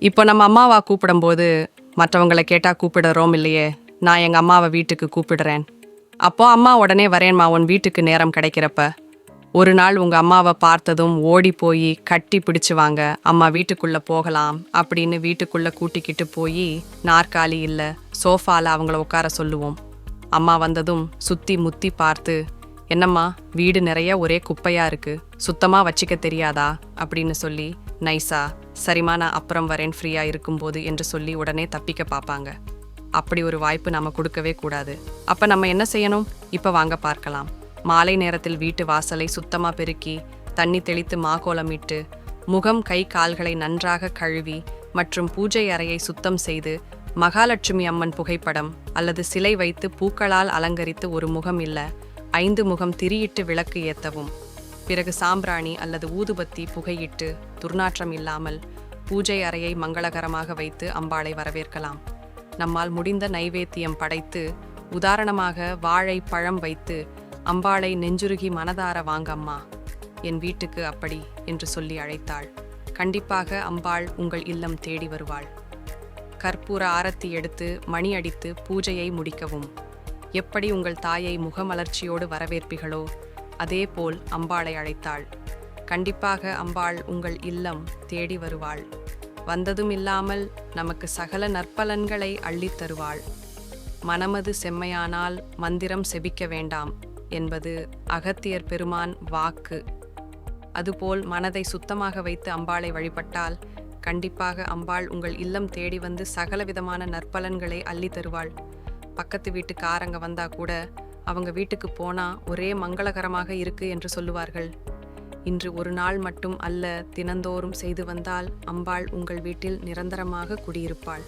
இப்போ நம்ம அம்மாவா கூப்பிடும்போது மற்றவங்களை கேட்டால் கூப்பிடுறோம் இல்லையே? நான் எங்கள் அம்மாவை வீட்டுக்கு கூப்பிடுறேன். அப்போ அம்மா உடனே வரேன்மா உன் வீட்டுக்கு நேரம் கிடைக்கிறப்ப. ஒரு நாள் உங்கள் அம்மாவை பார்த்ததும் ஓடி போய் கட்டி பிடிச்சு வாங்க அம்மா வீட்டுக்குள்ளே போகலாம் அப்படின்னு வீட்டுக்குள்ளே கூட்டிக்கிட்டு போய் நாற்காலி இல்லை சோஃபாவில் அவங்கள உட்கார சொல்லுவோம். அம்மா வந்ததும் சுற்றி முத்தி பார்த்து என்னம்மா வீடு நிறைய ஒரே குப்பையாக இருக்குது சுத்தமாக வச்சிக்க தெரியாதா? அப்படின்னு சொல்லி நைஸா சரிமா நான் அப்புறம் வரேன் ஃப்ரீயாக இருக்கும்போது என்று சொல்லி உடனே தப்பிக்க பார்ப்பாங்க. அப்படி ஒரு வாய்ப்பு நம்ம கொடுக்கவே கூடாது. அப்போ நம்ம என்ன செய்யணும்? இப்போ வாங்க பார்க்கலாம். மாலை நேரத்தில் வீட்டு வாசலை சுத்தமாக பெருக்கி தண்ணி தெளித்து மாகோலமிட்டு முகம் கை கால்களை நன்றாக கழுவி மற்றும் பூஜை அறையை சுத்தம் செய்து மகாலட்சுமி அம்மன் புகைப்படம் அல்லது சிலை வைத்து பூக்களால் அலங்கரித்து ஒரு முகம் இல்ல ஐந்து முகம் திரியிட்டு விளக்கு ஏத்தவும். பிறகு சாம்பிராணி அல்லது ஊதுபத்தி புகையிட்டு துர்நாற்றம் இல்லாமல் பூஜை அறையை மங்களகரமாக வைத்து அம்பாளை வரவேற்கலாம். நம்மால் முடிந்த நைவேத்தியம் படைத்து உதாரணமாக வாழை பழம் வைத்து அம்பாளை நெஞ்சுருகி மனதார வாங்கம்மா என் வீட்டுக்கு அப்படி என்று சொல்லி அழைத்தாள். கண்டிப்பாக அம்பாள் உங்கள் இல்லம் தேடி வருவாள். கற்பூர ஆரத்தி எடுத்து மணி அடித்து பூஜையை முடிக்கவும். எப்படி உங்கள் தாயை முகமலர்ச்சியோடு வரவேற்பீர்களோ அதேபோல் அம்பாளை அழைத்தாள். கண்டிப்பாக அம்பாள் உங்கள் இல்லம் தேடி வருவாள். வந்ததும் இல்லாமல் நமக்கு சகல நற்பலன்களை அள்ளித் தருவாள். மனமது செம்மையானால் மந்திரம் செபிக்க வேண்டாம் என்பது அகத்தியர் பெருமான் வாக்கு. அதுபோல் மனதை சுத்தமாக வைத்து அம்பாளை வழிபட்டால் கண்டிப்பாக அம்பாள் உங்கள் இல்லம் தேடி வந்து சகல விதமான நற்பலன்களை அள்ளி தருவாள். பக்கத்து வீட்டுக்காரங்க வந்தா கூட அவங்க வீட்டுக்கு போனா ஒரே மங்களகரமாக இருக்கு என்று சொல்லுவார்கள். இன்று ஒரு நாள் மட்டும் அல்ல தினந்தோறும் செய்து வந்தால் அம்பாள் உங்கள் வீட்டில் நிரந்தரமாக குடியிருப்பாள்.